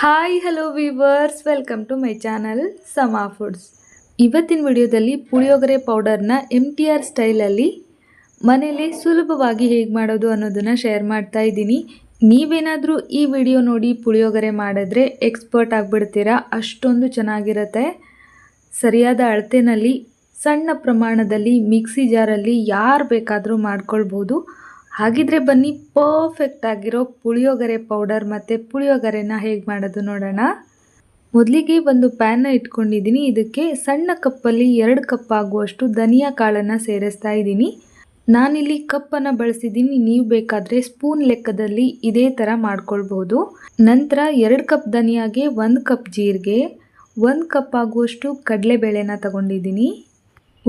Hi hello viewers welcome to my channel Sama foods ಇವತ್ತಿನ ವಿಡಿಯೋದಲ್ಲಿ ಪುಳಿಯೋಗರೆ ಪೌಡರ್ನ ಎಂ ಟಿ ಆರ್ ಸ್ಟೈಲಲ್ಲಿ ಮನೇಲಿ ಸುಲಭವಾಗಿ ಹೇಗೆ ಮಾಡೋದು ಅನ್ನೋದನ್ನು ಶೇರ್ ಮಾಡ್ತಾ ಇದ್ದೀನಿ. ನೀವೇನಾದರೂ ಈ ವಿಡಿಯೋ ನೋಡಿ ಪುಳಿಯೋಗರೆ ಮಾಡಿದ್ರೆ ಎಕ್ಸ್ಪರ್ಟ್ ಆಗಿಬಿಡ್ತೀರಾ? ಅಷ್ಟೊಂದು ಚೆನ್ನಾಗಿರುತ್ತೆ. ಸರಿಯಾದ ಅಳತೆನಲ್ಲಿ, ಸಣ್ಣ ಪ್ರಮಾಣದಲ್ಲಿ, ಮಿಕ್ಸಿ ಜಾರಲ್ಲಿ ಯಾರು ಬೇಕಾದರೂ ಮಾಡ್ಕೊಳ್ಬೋದು. ಹಾಗಿದ್ರೆ ಬನ್ನಿ ಪರ್ಫೆಕ್ಟ್ ಆಗಿರೋ ಪುಳಿಯೋಗರೆ ಪೌಡರ್ ಮತ್ತು ಪುಳಿಯೋಗರೆನ ಹೇಗೆ ಮಾಡೋದು ನೋಡೋಣ. ಮೊದಲಿಗೆ ಒಂದು ಪ್ಯಾನ್ನ ಇಟ್ಕೊಂಡಿದ್ದೀನಿ. ಇದಕ್ಕೆ ಸಣ್ಣ ಕಪ್ಪಲ್ಲಿ ಎರಡು ಕಪ್ ಆಗುವಷ್ಟು ಧನಿಯಾ ಕಾಳನ್ನು ಸೇರಿಸ್ತಾ ಇದ್ದೀನಿ. ನಾನಿಲ್ಲಿ ಕಪ್ಪನ್ನು ಬಳಸಿದ್ದೀನಿ. ನೀವು ಬೇಕಾದರೆ ಸ್ಪೂನ್ ಲೆಕ್ಕದಲ್ಲಿ ಇದೇ ಥರ ಮಾಡ್ಕೊಳ್ಬೋದು. ನಂತರ ಎರಡು ಕಪ್ ಧನಿಯಾಗೆ ಒಂದು ಕಪ್ ಜೀರಿಗೆ, ಒಂದು ಕಪ್ ಆಗುವಷ್ಟು ಕಡಲೆಬೇಳೆನ ತಗೊಂಡಿದ್ದೀನಿ.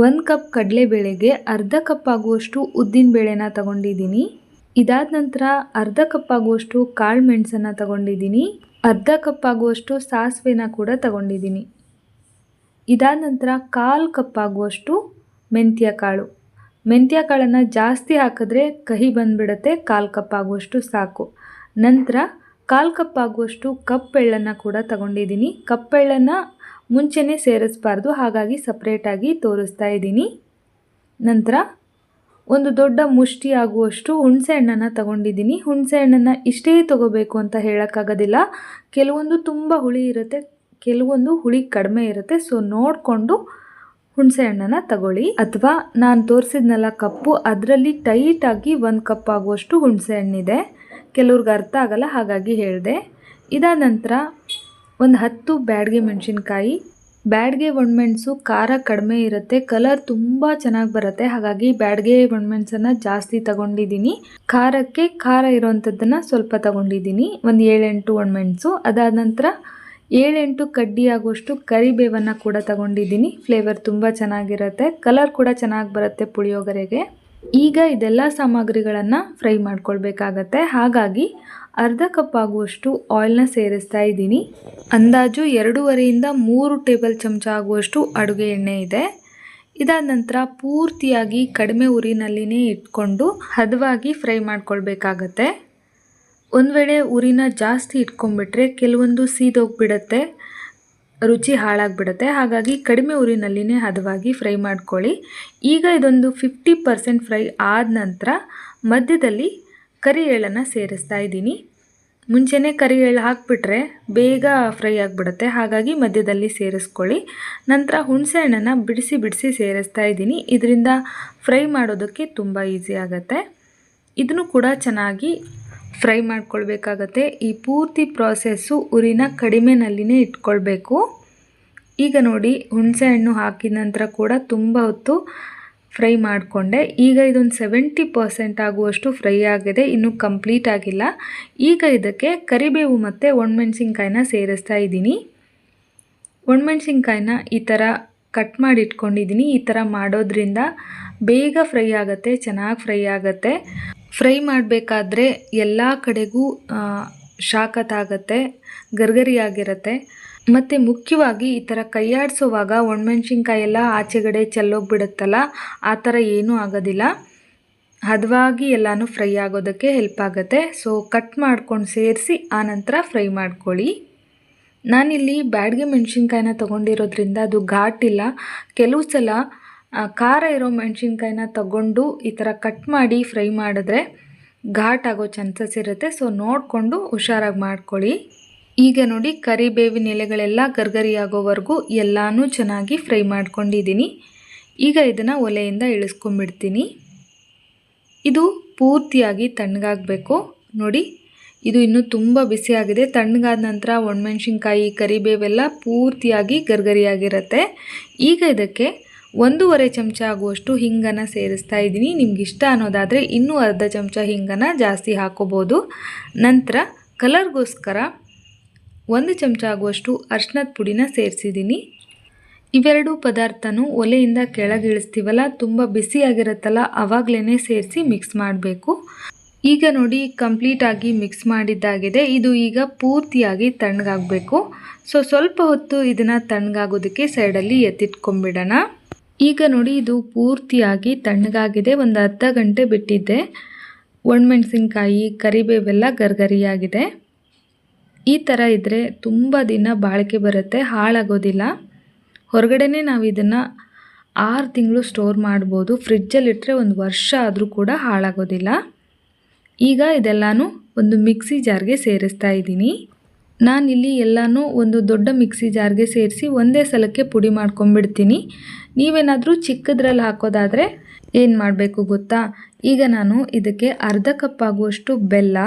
ಒಂದು ಕಪ್ ಕಡಲೆಬೇಳೆಗೆ ಅರ್ಧ ಕಪ್ ಆಗುವಷ್ಟು ಉದ್ದಿನಬೇಳೆನ ತಗೊಂಡಿದ್ದೀನಿ. ಇದಾದ ನಂತರ ಅರ್ಧ ಕಪ್ ಆಗುವಷ್ಟು ಕಾಳು ಮೆಣಸನ್ನು ತಗೊಂಡಿದ್ದೀನಿ. ಅರ್ಧ ಕಪ್ ಆಗುವಷ್ಟು ಸಾಸಿವೆನ ಕೂಡ ತಗೊಂಡಿದ್ದೀನಿ. ಇದಾದ ನಂತರ ಕಾಲು ಕಪ್ ಆಗುವಷ್ಟು ಮೆಂತ್ಯ ಕಾಳು ಮೆಂತ್ಯ ಕಾಳನ್ನು ಜಾಸ್ತಿ ಹಾಕಿದ್ರೆ ಕಹಿ ಬಂದುಬಿಡುತ್ತೆ, ಕಾಲು ಕಪ್ ಆಗುವಷ್ಟು ಸಾಕು. ನಂತರ ಕಾಲು ಕಪ್ ಆಗುವಷ್ಟು ಕಪ್ಪೆಳ್ಳನ್ನು ಕೂಡ ತಗೊಂಡಿದ್ದೀನಿ. ಕಪ್ ಎಳ್ಳನ್ನು ಮುಂಚೆನೇ ಸೇರಿಸ್ಬಾರ್ದು, ಹಾಗಾಗಿ ಸಪ್ರೇಟಾಗಿ ತೋರಿಸ್ತಾ ಇದ್ದೀನಿ. ನಂತರ, ಒಂದು ದೊಡ್ಡ ಮುಷ್ಟಿ ಆಗುವಷ್ಟು ಹುಣಸೆ ಹಣ್ಣನ್ನು ತಗೊಂಡಿದ್ದೀನಿ. ಹುಣಸೆ ಹಣ್ಣನ್ನು ಇಷ್ಟೇ ತಗೋಬೇಕು ಅಂತ ಹೇಳೋಕ್ಕಾಗೋದಿಲ್ಲ. ಕೆಲವೊಂದು ತುಂಬ ಹುಳಿ ಇರುತ್ತೆ, ಕೆಲವೊಂದು ಹುಳಿ ಕಡಿಮೆ ಇರುತ್ತೆ. ಸೊ ನೋಡಿಕೊಂಡು ಹುಣಸೆ ಹಣ್ಣನ್ನು ತಗೊಳ್ಳಿ. ಅಥವಾ ನಾನು ತೋರಿಸಿದ್ನಲ್ಲ ಕಪ್ಪು, ಅದರಲ್ಲಿ ಟೈಟಾಗಿ ಒಂದು ಕಪ್ ಆಗುವಷ್ಟು ಹುಣಸೆ ಹಣ್ಣಿದೆ. ಕೆಲವ್ರಿಗೆ ಅರ್ಥ ಆಗಲ್ಲ, ಹಾಗಾಗಿ ಹೇಳಿದೆ. ಇದಾದ ನಂತರ ಒಂದು ಹತ್ತು ಬ್ಯಾಡ್ಗೆ ಮೆಣಸಿನ್ಕಾಯಿ. ಬ್ಯಾಡ್ಗೆ ಒಣಮೆಣಸು ಖಾರ ಕಡಿಮೆ ಇರುತ್ತೆ, ಕಲರ್ ತುಂಬ ಚೆನ್ನಾಗಿ ಬರುತ್ತೆ. ಹಾಗಾಗಿ ಬ್ಯಾಡ್ಗೆ ಒಣಮೆಣಸನ್ನು ಜಾಸ್ತಿ ತಗೊಂಡಿದ್ದೀನಿ. ಖಾರಕ್ಕೆ ಖಾರ ಇರೋವಂಥದ್ದನ್ನು ಸ್ವಲ್ಪ ತಗೊಂಡಿದ್ದೀನಿ. ಒಂದು ಏಳೆಂಟು ಒಣಮೆಣಸು. ಅದಾದ ನಂತರ ಏಳೆಂಟು ಕಡ್ಡಿ ಆಗುವಷ್ಟು ಕರಿಬೇವನ್ನು ಕೂಡ ತಗೊಂಡಿದ್ದೀನಿ. ಫ್ಲೇವರ್ ತುಂಬ ಚೆನ್ನಾಗಿರುತ್ತೆ. ಕಲರ್ ಕೂಡ ಚೆನ್ನಾಗಿ ಬರುತ್ತೆ ಪುಳಿಯೋಗರೆಗೆ. ಈಗ ಇದೆಲ್ಲ ಸಾಮಗ್ರಿಗಳನ್ನು ಫ್ರೈ ಮಾಡ್ಕೊಳ್ಬೇಕಾಗತ್ತೆ. ಹಾಗಾಗಿ ಅರ್ಧ ಕಪ್ ಆಗುವಷ್ಟು ಆಯಿಲ್ನ ಸೇರಿಸ್ತಾ ಇದ್ದೀನಿ. ಅಂದಾಜು ಎರಡೂವರೆಯಿಂದ ಮೂರು ಟೇಬಲ್ ಚಮಚ ಆಗುವಷ್ಟು ಅಡುಗೆ ಎಣ್ಣೆ ಇದೆ. ಇದಾದ ನಂತರ ಪೂರ್ತಿಯಾಗಿ ಕಡಿಮೆ ಉರಿನಲ್ಲಿನೇ ಇಟ್ಕೊಂಡು ಹದವಾಗಿ ಫ್ರೈ ಮಾಡ್ಕೊಳ್ಬೇಕಾಗತ್ತೆ. ಒಂದು ವೇಳೆ ಉರಿನ ಜಾಸ್ತಿ ಇಟ್ಕೊಂಡ್ಬಿಟ್ರೆ ಕೆಲವೊಂದು ಸೀದೋಗ್ಬಿಡತ್ತೆ. ರುಚಿ ಹಾಳಾಗಿಬಿಡುತ್ತೆ. ಹಾಗಾಗಿ ಕಡಿಮೆ ಉರಿನಲ್ಲಿನೇ ಹದವಾಗಿ ಫ್ರೈ ಮಾಡ್ಕೊಳ್ಳಿ. ಈಗ ಇದೊಂದು ಫಿಫ್ಟಿ ಪರ್ಸೆಂಟ್ ಫ್ರೈ ಆದ ನಂತರ ಮಧ್ಯದಲ್ಲಿ ಕರಿ ಎಳ್ಳನ್ನು ಸೇರಿಸ್ತಾ ಇದ್ದೀನಿ. ಮುಂಚೆನೇ ಕರಿ ಎಳ್ಳು ಹಾಕಿಬಿಟ್ರೆ ಬೇಗ ಫ್ರೈ ಆಗಿಬಿಡುತ್ತೆ. ಹಾಗಾಗಿ ಮಧ್ಯದಲ್ಲಿ ಸೇರಿಸ್ಕೊಳ್ಳಿ. ನಂತರ ಹುಣಸೆಹಣ್ಣನ್ನು ಬಿಡಿಸಿ ಬಿಡಿಸಿ ಸೇರಿಸ್ತಾ ಇದ್ದೀನಿ. ಇದರಿಂದ ಫ್ರೈ ಮಾಡೋದಕ್ಕೆ ತುಂಬ ಈಸಿ ಆಗುತ್ತೆ. ಇದನ್ನು ಕೂಡ ಚೆನ್ನಾಗಿ ಫ್ರೈ ಮಾಡ್ಕೊಳ್ಬೇಕಾಗತ್ತೆ. ಈ ಪೂರ್ತಿ ಪ್ರಾಸೆಸ್ಸು ಉರಿನ ಕಡಿಮೆನಲ್ಲಿನೇ ಇಟ್ಕೊಳ್ಬೇಕು. ಈಗ ನೋಡಿ, ಹುಣಸೆ ಹಣ್ಣು ಹಾಕಿದ ನಂತರ ಕೂಡ ತುಂಬ ಹೊತ್ತು ಫ್ರೈ ಮಾಡಿಕೊಂಡೆ. ಈಗ ಇದೊಂದು ಸೆವೆಂಟಿ ಪರ್ಸೆಂಟ್ ಆಗುವಷ್ಟು ಫ್ರೈ ಆಗಿದೆ, ಇನ್ನೂ ಕಂಪ್ಲೀಟ್ ಆಗಿಲ್ಲ. ಈಗ ಇದಕ್ಕೆ ಕರಿಬೇವು ಮತ್ತು ಒಣಮೆಣ್ಸಿನ್ಕಾಯಿನ ಸೇರಿಸ್ತಾ ಇದ್ದೀನಿ. ಒಣಮೆಣ್ಸಿನ್ಕಾಯಿನ ಈ ಥರ ಕಟ್ ಮಾಡಿ ಇಟ್ಕೊಂಡಿದ್ದೀನಿ ಈ ಥರ ಮಾಡೋದ್ರಿಂದ ಬೇಗ ಫ್ರೈ ಆಗುತ್ತೆ, ಚೆನ್ನಾಗಿ ಫ್ರೈ ಆಗುತ್ತೆ. ಫ್ರೈ ಮಾಡಬೇಕಾದ್ರೆ ಎಲ್ಲ ಕಡೆಗೂ ಶಾಖ ತಾಗತ್ತೆ ಗರ್ಗರಿಯಾಗಿರುತ್ತೆ. ಮತ್ತು ಮುಖ್ಯವಾಗಿ ಈ ಥರ ಕೈಯಾಡಿಸೋವಾಗ ಒಣಮೆಣ್ಸಿನ್ಕಾಯಿ ಎಲ್ಲ ಆಚೆಗಡೆ ಚೆಲ್ಲೋಗ್ಬಿಡುತ್ತಲ್ಲ, ಆ ಥರ ಏನೂ ಆಗೋದಿಲ್ಲ. ಹದವಾಗಿ ಎಲ್ಲನೂ ಫ್ರೈ ಆಗೋದಕ್ಕೆ ಹೆಲ್ಪ್ ಆಗುತ್ತೆ. ಸೊ ಕಟ್ ಮಾಡ್ಕೊಂಡು ಸೇರಿಸಿ ಆನಂತರ ಫ್ರೈ ಮಾಡ್ಕೊಳ್ಳಿ. ನಾನಿಲ್ಲಿ ಬ್ಯಾಡ್ಗೆ ಮೆಣಸಿನ್ಕಾಯಿನ ತೊಗೊಂಡಿರೋದ್ರಿಂದ ಅದು ಘಾಟಿಲ್ಲ. ಕೆಲವು ಸಲ ಖಾರ ಇರೋ ಮೆಣಸಿನ್ಕಾಯಿನ ತಗೊಂಡು ಈ ಥರ ಕಟ್ ಮಾಡಿ ಫ್ರೈ ಮಾಡಿದ್ರೆ ಘಾಟ್ ಆಗೋ ಚಾನ್ಸಸ್ ಇರುತ್ತೆ. ಸೊ ನೋಡಿಕೊಂಡು ಹುಷಾರಾಗಿ ಮಾಡ್ಕೊಳ್ಳಿ. ಈಗ ನೋಡಿ ಕರಿಬೇವಿನ ಎಲೆಗಳೆಲ್ಲ ಗರ್ಗರಿ ಆಗೋವರೆಗೂ ಎಲ್ಲನೂ ಚೆನ್ನಾಗಿ ಫ್ರೈ ಮಾಡ್ಕೊಂಡಿದ್ದೀನಿ. ಈಗ ಇದನ್ನು ಒಲೆಯಿಂದ ಇಳಿಸ್ಕೊಂಡ್ಬಿಡ್ತೀನಿ. ಇದು ಪೂರ್ತಿಯಾಗಿ ತಣ್ಣಗಾಗಬೇಕು. ನೋಡಿ, ಇದು ಇನ್ನೂ ತುಂಬ ಬಿಸಿಯಾಗಿದೆ ತಣ್ಣಗಾದ ನಂತರ ಒಣಮೆಣ್ಸಿನ್ಕಾಯಿ, ಕರಿಬೇವೆಲ್ಲ ಪೂರ್ತಿಯಾಗಿ ಗರ್ಗರಿಯಾಗಿರುತ್ತೆ ಈಗ ಇದಕ್ಕೆ ಒಂದೂವರೆ ಚಮಚ ಆಗುವಷ್ಟು ಹಿಂಗನ್ನು ಸೇರಿಸ್ತಾ ಇದ್ದೀನಿ. ನಿಮ್ಗೆ ಇಷ್ಟ ಅನ್ನೋದಾದರೆ ಇನ್ನೂ ಅರ್ಧ ಚಮಚ ಹಿಂಗನ್ನು ಜಾಸ್ತಿ ಹಾಕೋಬೋದು. ನಂತರ ಕಲರ್ಗೋಸ್ಕರ ಒಂದು ಚಮಚ ಆಗುವಷ್ಟು ಅರ್ಶಿನದ ಪುಡಿನ ಸೇರಿಸಿದ್ದೀನಿ. ಇವೆರಡು ಪದಾರ್ಥನೂ ಒಲೆಯಿಂದ ಕೆಳಗಿಳಿಸ್ತೀವಲ್ಲ, ತುಂಬ ಬಿಸಿಯಾಗಿರುತ್ತಲ್ಲ ಆವಾಗಲೇ ಸೇರಿಸಿ ಮಿಕ್ಸ್ ಮಾಡಬೇಕು. ಈಗ ನೋಡಿ ಕಂಪ್ಲೀಟಾಗಿ ಮಿಕ್ಸ್ ಮಾಡಿದ್ದಾಗಿದೆ. ಇದು ಈಗ ಪೂರ್ತಿಯಾಗಿ ತಣ್ಣಗಾಗಬೇಕು. ಸೊ, ಸ್ವಲ್ಪ ಹೊತ್ತು ಇದನ್ನು ತಣ್ಣಗಾಗೋದಕ್ಕೆ ಸೈಡಲ್ಲಿ ಎತ್ತಿಟ್ಕೊಂಬಿಡೋಣ ಈಗ ನೋಡಿ, ಇದು ಪೂರ್ತಿಯಾಗಿ ತಣ್ಣಗಾಗಿದೆ. ಒಂದು ಅರ್ಧ ಗಂಟೆ ಬಿಟ್ಟಿದ್ದೆ ಒಣಮೆಣಸಿನ್ಕಾಯಿ, ಕರಿಬೇವೆಲ್ಲ ಗರ್ಗರಿಯಾಗಿದೆ. ಈ ಥರ ಇದ್ದರೆ ತುಂಬ ದಿನ ಬಾಳಿಕೆ ಬರುತ್ತೆ, ಹಾಳಾಗೋದಿಲ್ಲ. ಹೊರಗಡೆನೇ ನಾವು ಇದನ್ನು ಆರು ತಿಂಗಳು ಸ್ಟೋರ್ ಮಾಡ್ಬೋದು. ಫ್ರಿಜ್ಜಲ್ಲಿಟ್ಟರೆ ಒಂದು ವರ್ಷ ಆದರೂ ಕೂಡ ಹಾಳಾಗೋದಿಲ್ಲ. ಈಗ ಇದೆಲ್ಲನೂ ಒಂದು ಮಿಕ್ಸಿ ಜಾರ್ಗೆ ಸೇರಿಸ್ತಾ ಇದ್ದೀನಿ. ನಾನಿಲ್ಲಿ ಎಲ್ಲನೂ ಒಂದು ದೊಡ್ಡ ಮಿಕ್ಸಿ ಜಾರ್ಗೆ ಸೇರಿಸಿ ಒಂದೇ ಸಲಕ್ಕೆ ಪುಡಿ ಮಾಡ್ಕೊಂಬಿಡ್ತೀನಿ. ನೀವೇನಾದರೂ ಚಿಕ್ಕದ್ರಲ್ಲಿ ಹಾಕೋದಾದರೆ ಏನು ಮಾಡಬೇಕು ಗೊತ್ತಾ? ಈಗ ನಾನು ಇದಕ್ಕೆ ಅರ್ಧ ಕಪ್ ಆಗುವಷ್ಟು ಬೆಲ್ಲ,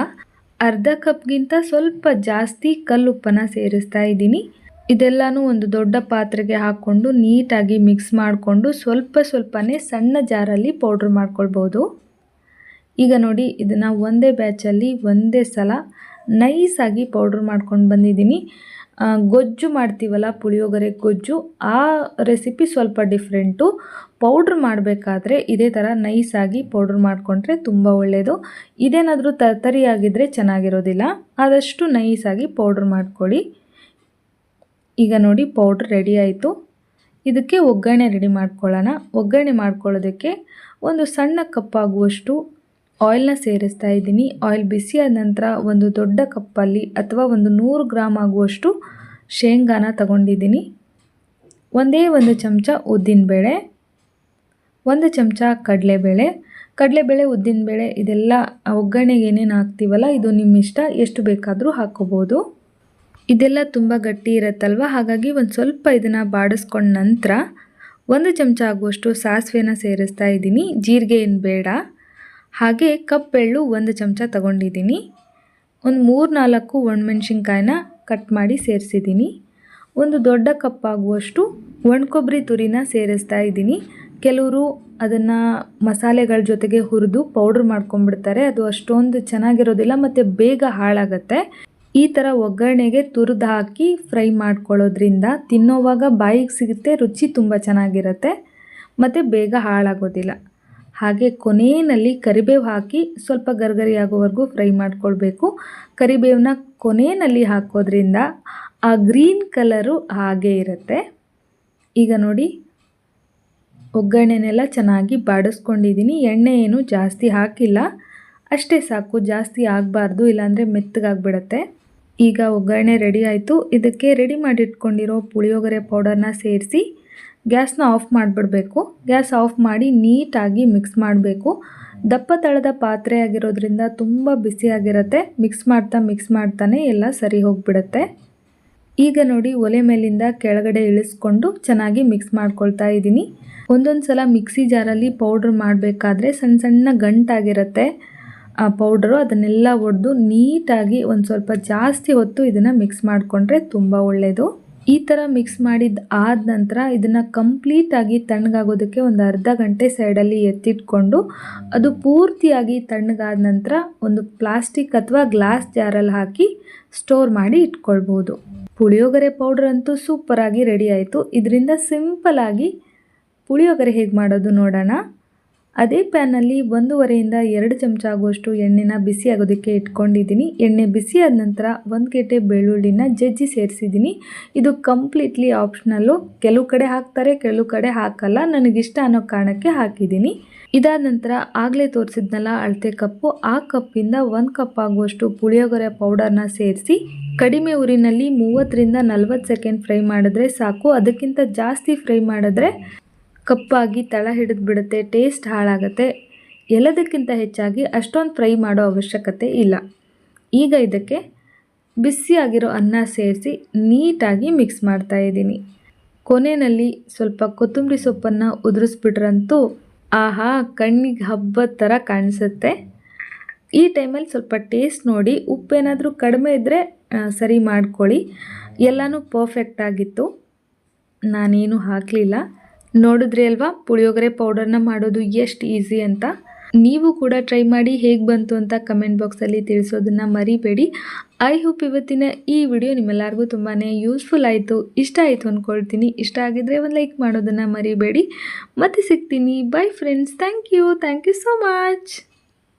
ಅರ್ಧ ಕಪ್ಗಿಂತ ಸ್ವಲ್ಪ ಜಾಸ್ತಿ ಕಲ್ಲುಪ್ಪನ ಸೇರಿಸ್ತಾ ಇದ್ದೀನಿ. ಇದೆಲ್ಲನೂ ಒಂದು ದೊಡ್ಡ ಪಾತ್ರೆಗೆ ಹಾಕ್ಕೊಂಡು ನೀಟಾಗಿ ಮಿಕ್ಸ್ ಮಾಡಿಕೊಂಡು ಸ್ವಲ್ಪ ಸ್ವಲ್ಪನೇ ಸಣ್ಣ ಜಾರಲ್ಲಿ ಪೌಡ್ರ್ ಮಾಡ್ಕೊಳ್ಬೋದು. ಈಗ ನೋಡಿ, ಇದನ್ನು ಒಂದೇ ಬ್ಯಾಚಲ್ಲಿ ಒಂದೇ ಸಲ ನೈಸಾಗಿ ಪೌಡ್ರ್ ಮಾಡ್ಕೊಂಡು ಬಂದಿದ್ದೀನಿ. ಗೊಜ್ಜು ಮಾಡ್ತೀವಲ್ಲ, ಪುಳಿಯೋಗರೆ ಗೊಜ್ಜು, ಆ ರೆಸಿಪಿ ಸ್ವಲ್ಪ ಡಿಫ್ರೆಂಟು ಪೌಡ್ರ್ ಮಾಡಬೇಕಾದ್ರೆ ಇದೇ ಥರ ನೈಸಾಗಿ ಪೌಡ್ರ್ ಮಾಡಿಕೊಂಡ್ರೆ ತುಂಬ ಒಳ್ಳೆಯದು ಇದೇನಾದರೂ ತರತರಿಯಾಗಿದ್ದರೆ ಚೆನ್ನಾಗಿರೋದಿಲ್ಲ. ಆದಷ್ಟು ನೈಸಾಗಿ ಪೌಡ್ರ್ ಮಾಡ್ಕೊಳ್ಳಿ. ಈಗ ನೋಡಿ ಪೌಡ್ರ್ ರೆಡಿ ಆಯಿತು. ಇದಕ್ಕೆ ಒಗ್ಗರಣೆ ರೆಡಿ ಮಾಡ್ಕೊಳ್ಳೋಣ. ಒಗ್ಗರಣೆ ಮಾಡ್ಕೊಳ್ಳೋದಕ್ಕೆ ಒಂದು ಸಣ್ಣ ಕಪ್ಪಾಗುವಷ್ಟು ಆಯಿಲ್ನ ಸೇರಿಸ್ತಾ ಇದ್ದೀನಿ. ಆಯಿಲ್ ಬಿಸಿಯಾದ ನಂತರ ಒಂದು ದೊಡ್ಡ ಕಪ್ಪಲ್ಲಿ ಅಥವಾ ಒಂದು ನೂರು ಗ್ರಾಮ್ ಆಗುವಷ್ಟು ಶೇಂಗಾನ ತಗೊಂಡಿದ್ದೀನಿ. ಒಂದೇ ಒಂದು ಚಮಚ ಉದ್ದಿನಬೇಳೆ, ಒಂದು ಚಮಚ ಕಡಲೆಬೇಳೆ. ಕಡಲೆಬೇಳೆ, ಉದ್ದಿನಬೇಳೆ ಇದೆಲ್ಲ ಒಗ್ಗರಣೆಗೆ ಏನೇನು ಹಾಕ್ತೀವಲ್ಲ, ಇದು ನಿಮ್ಮ ಇಷ್ಟ. ಎಷ್ಟು ಬೇಕಾದರೂ ಹಾಕ್ಕೋಬೋದು ಇದೆಲ್ಲ ತುಂಬ ಗಟ್ಟಿ ಇರುತ್ತಲ್ವ? ಹಾಗಾಗಿ ಒಂದು ಸ್ವಲ್ಪ ಇದನ್ನು ಬಾಡಿಸ್ಕೊಂಡ ನಂತರ ಒಂದು ಚಮಚ ಆಗುವಷ್ಟು ಸಾಸಿವೆನ ಸೇರಿಸ್ತಾ ಇದ್ದೀನಿ. ಜೀರಿಗೆ ಏನು ಬೇಡ. ಹಾಗೆ ಕಪ್ ಕಪ್ಪೆಳ್ಳು ಒಂದು ಚಮಚ ತಗೊಂಡಿದ್ದೀನಿ. ಒಂದು ಮೂರು ನಾಲ್ಕು ಒಣಮೆಣ್ಸಿನ್ಕಾಯಿನ ಕಟ್ ಮಾಡಿ ಸೇರಿಸಿದ್ದೀನಿ. ಒಂದು ದೊಡ್ಡ ಕಪ್ ಆಗುವಷ್ಟು ಒಣಕೊಬ್ಬರಿ ತುರಿನ ಸೇರಿಸ್ತಾ ಇದ್ದೀನಿ. ಕೆಲವರು ಅದನ್ನು ಮಸಾಲೆಗಳ ಜೊತೆಗೆ ಹುರಿದು ಪೌಡ್ರ್ ಮಾಡ್ಕೊಂಡ್ಬಿಡ್ತಾರೆ. ಅದು ಅಷ್ಟೊಂದು ಚೆನ್ನಾಗಿರೋದಿಲ್ಲ, ಮತ್ತು ಬೇಗ ಹಾಳಾಗತ್ತೆ. ಈ ಥರ ಒಗ್ಗರಣೆಗೆ ತುರಿದು ಹಾಕಿ ಫ್ರೈ ಮಾಡ್ಕೊಳ್ಳೋದ್ರಿಂದ ತಿನ್ನೋವಾಗ ಬಾಯಿಗೆ ಸಿಗುತ್ತೆ, ರುಚಿ ತುಂಬ ಚೆನ್ನಾಗಿರುತ್ತೆ, ಮತ್ತು ಬೇಗ ಹಾಳಾಗೋದಿಲ್ಲ. ಹಾಗೆ ಕೊನೆಯಲ್ಲಿ ಕರಿಬೇವು ಹಾಕಿ ಸ್ವಲ್ಪ ಗರ್ಗರಿ ಆಗೋವರೆಗೂ ಫ್ರೈ ಮಾಡ್ಕೊಳ್ಬೇಕು. ಕರಿಬೇವನ್ನ ಕೊನೆಯಲ್ಲಿ ಹಾಕೋದ್ರಿಂದ ಆ ಗ್ರೀನ್ ಕಲರು ಹಾಗೇ ಇರುತ್ತೆ. ಈಗ ನೋಡಿ, ಒಗ್ಗರಣೆನೆಲ್ಲ ಚೆನ್ನಾಗಿ ಬಾಡಿಸ್ಕೊಂಡಿದ್ದೀನಿ. ಎಣ್ಣೆ ಏನು ಜಾಸ್ತಿ ಹಾಕಿಲ್ಲ. ಅಷ್ಟೇ ಸಾಕು, ಜಾಸ್ತಿ ಆಗಬಾರ್ದು, ಇಲ್ಲಾಂದರೆ ಮೆತ್ತಗಾಗ್ಬಿಡತ್ತೆ. ಈಗ ಒಗ್ಗರಣೆ ರೆಡಿ ಆಯಿತು. ಇದಕ್ಕೆ ರೆಡಿ ಮಾಡಿಟ್ಕೊಂಡಿರೋ ಪುಳಿಯೋಗರೆ ಪೌಡರ್ನ ಸೇರಿಸಿ ಗ್ಯಾಸ್ನ ಆಫ್ ಮಾಡಿಬಿಡಬೇಕು. ಗ್ಯಾಸ್ ಆಫ್ ಮಾಡಿ ನೀಟಾಗಿ ಮಿಕ್ಸ್ ಮಾಡಬೇಕು. ದಪ್ಪ ತಳದ ಪಾತ್ರೆ ಆಗಿರೋದ್ರಿಂದ ತುಂಬ ಬಿಸಿಯಾಗಿರುತ್ತೆ ಮಿಕ್ಸ್ ಮಾಡ್ತಾ ಮಿಕ್ಸ್ ಮಾಡ್ತಾನೆ ಎಲ್ಲ ಸರಿ ಹೋಗಿಬಿಡುತ್ತೆ. ಈಗ ನೋಡಿ ಒಲೆ ಮೇಲಿಂದ ಕೆಳಗಡೆ ಇಳಿಸ್ಕೊಂಡು ಚೆನ್ನಾಗಿ ಮಿಕ್ಸ್ ಮಾಡ್ಕೊಳ್ತಾ ಇದ್ದೀನಿ. ಒಂದೊಂದು ಸಲ ಮಿಕ್ಸಿ ಜಾರಲ್ಲಿ ಪೌಡ್ರ್ ಮಾಡಬೇಕಾದ್ರೆ ಸಣ್ಣ ಸಣ್ಣ ಗಂಟಾಗಿರುತ್ತೆ. ಆ ಪೌಡ್ರು ಅದನ್ನೆಲ್ಲ ಒಡೆದು ನೀಟಾಗಿ ಒಂದು ಸ್ವಲ್ಪ ಜಾಸ್ತಿ ಹೊತ್ತು ಇದನ್ನು ಮಿಕ್ಸ್ ಮಾಡಿಕೊಂಡ್ರೆ ತುಂಬ ಒಳ್ಳೆಯದು ಈ ಥರ ಮಿಕ್ಸ್ ಮಾಡಿದ ಆದ ನಂತರ ಇದನ್ನು ಕಂಪ್ಲೀಟಾಗಿ ತಣ್ಣಗಾಗೋದಕ್ಕೆ ಒಂದು ಅರ್ಧ ಗಂಟೆ ಸೈಡಲ್ಲಿ ಎತ್ತಿಟ್ಕೊಂಡು ಅದು ಪೂರ್ತಿಯಾಗಿ ತಣ್ಣಗಾದ ನಂತರ ಒಂದು ಪ್ಲಾಸ್ಟಿಕ್ ಅಥವಾ ಗ್ಲಾಸ್ ಜಾರಲ್ಲಿ ಹಾಕಿ ಸ್ಟೋರ್ ಮಾಡಿ ಇಟ್ಕೊಳ್ಬೋದು. ಪುಳಿಯೋಗರೆ ಪೌಡ್ರ್ ಅಂತೂ ಸೂಪರಾಗಿ ರೆಡಿ ಆಯಿತು. ಇದರಿಂದ ಸಿಂಪಲಾಗಿ ಪುಳಿಯೋಗರೆ ಹೇಗೆ ಮಾಡೋದು ನೋಡೋಣ. ಅದೇ ಪ್ಯಾನಲ್ಲಿ ಒಂದೂವರೆಯಿಂದ ಎರಡು ಚಮಚ ಆಗುವಷ್ಟು ಎಣ್ಣೆನ ಬಿಸಿ ಆಗೋದಕ್ಕೆ ಇಟ್ಕೊಂಡಿದ್ದೀನಿ. ಎಣ್ಣೆ ಬಿಸಿ ಆದ ನಂತರ ಒಂದು ಗೆಟೆ ಬೆಳ್ಳುಳ್ಳಿನ ಜಜ್ಜಿ ಸೇರಿಸಿದ್ದೀನಿ. ಇದು ಕಂಪ್ಲೀಟ್ಲಿ ಆಪ್ಷನಲ್ಲು. ಕೆಲವು ಕಡೆ ಹಾಕ್ತಾರೆ, ಕೆಲವು ಕಡೆ ಹಾಕಲ್ಲ. ನನಗಿಷ್ಟ ಅನ್ನೋ ಕಾರಣಕ್ಕೆ ಹಾಕಿದ್ದೀನಿ. ಇದಾದ ನಂತರ ಆಗಲೇ ತೋರಿಸಿದ್ನಲ್ಲ ಅಳತೆ ಕಪ್ಪು. ಆ ಕಪ್ಪಿಂದ ಒಂದು ಕಪ್ ಆಗುವಷ್ಟು ಪುಳಿಯೋಗರೆ ಪೌಡರ್ನ ಸೇರಿಸಿ, ಕಡಿಮೆ ಊರಿನಲ್ಲಿ ಮೂವತ್ತರಿಂದ ನಲ್ವತ್ತು ಸೆಕೆಂಡ್ ಫ್ರೈ ಮಾಡಿದ್ರೆ ಸಾಕು. ಅದಕ್ಕಿಂತ ಜಾಸ್ತಿ ಫ್ರೈ ಮಾಡಿದ್ರೆ ಕಪ್ಪಾಗಿ ತಳ ಹಿಡಿದು ಬಿಡುತ್ತೆ, ಟೇಸ್ಟ್ ಹಾಳಾಗುತ್ತೆ. ಎಲ್ಲದಕ್ಕಿಂತ ಹೆಚ್ಚಾಗಿ ಅಷ್ಟೊಂದು ಫ್ರೈ ಮಾಡೋ ಅವಶ್ಯಕತೆ ಇಲ್ಲ. ಈಗ ಇದಕ್ಕೆ ಬಿಸಿಯಾಗಿರೋ ಅನ್ನ ಸೇರಿಸಿ ನೀಟಾಗಿ ಮಿಕ್ಸ್ ಮಾಡ್ತಾ ಇದ್ದೀನಿ. ಕೊನೆಯಲ್ಲಿ ಸ್ವಲ್ಪ ಕೊತ್ತಂಬರಿ ಸೊಪ್ಪನ್ನು ಉದುರಿಸ್ಬಿಟ್ರಂತೂ ಆಹಾ, ಕಣ್ಣಿಗೆ ಹಬ್ಬದ ಥರ ಕಾಣಿಸುತ್ತೆ. ಈ ಟೈಮಲ್ಲಿ ಸ್ವಲ್ಪ ಟೇಸ್ಟ್ ನೋಡಿ ಉಪ್ಪೇನಾದರೂ ಕಡಿಮೆ ಇದ್ದರೆ ಸರಿ ಮಾಡ್ಕೊಳ್ಳಿ. ಎಲ್ಲನೂ ಪರ್ಫೆಕ್ಟ್ ಆಗಿತ್ತು. ನಾನೇನು ಹಾಕಲಿಲ್ಲ. ನೋಡಿದ್ರಿ ಅಲ್ವಾ? ಪುಳಿಯೋಗರೆ ಪೌಡರ್ನ ಮಾಡೋದು ಎಷ್ಟು ಈಸಿ ಅಂತ. ನೀವು ಕೂಡ ಟ್ರೈ ಮಾಡಿ ಹೇಗೆ ಬಂತು ಅಂತ ಕಮೆಂಟ್ ಬಾಕ್ಸಲ್ಲಿ ತಿಳಿಸೋದನ್ನು ಮರಿಬೇಡಿ. ಐ ಹೋಪ್ ಇವತ್ತಿನ ಈ ವಿಡಿಯೋ ನಿಮ್ಮೆಲ್ಲರಿಗೂ ತುಂಬಾ ಯೂಸ್ಫುಲ್ ಆಯಿತು. ಇಷ್ಟ ಆಯಿತು ಅಂದ್ಕೊಳ್ತೀನಿ ಇಷ್ಟ ಆಗಿದ್ದರೆ ಒಂದು ಲೈಕ್ ಮಾಡೋದನ್ನು ಮರಿಬೇಡಿ. ಮತ್ತೆ ಸಿಗ್ತೀನಿ. Bye friends thank you thank you so much